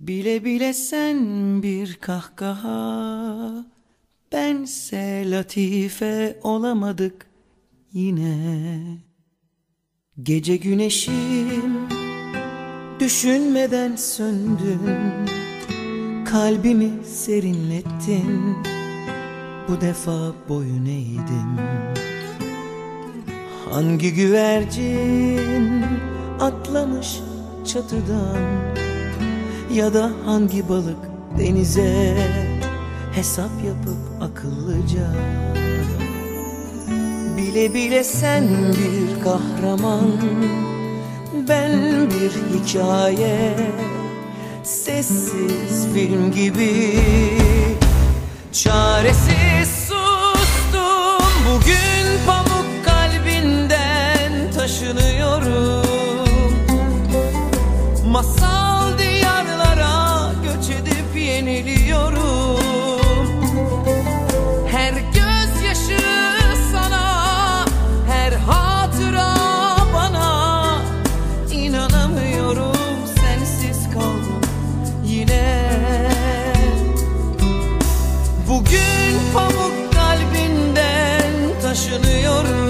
Bile bile sen bir kahkaha. Bense latife olamadık yine. Gece güneşim Düşünmeden söndün Kalbimi serinlettin. Bu defa boyun eğdim. Hangi güvercin atlamış çatıdan Ya da hangi balık denize hesap yapıp akıllıca? Bile bile sen bir kahraman Ben bir hikaye Sessiz film gibi. Çaresiz sustum Bugün pamuk kalbinden taşınıyorum. Masal yeniliyorum. Her gözyaşı sana Her hatıra bana. İnanamıyorum sensiz kaldım yine. Bugün pamuk kalbinden taşınıyorum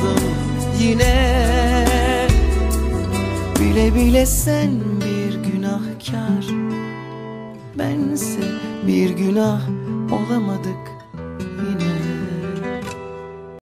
kaldım yine. Bile bile sen bir günahkar. Bense bir günah olamadık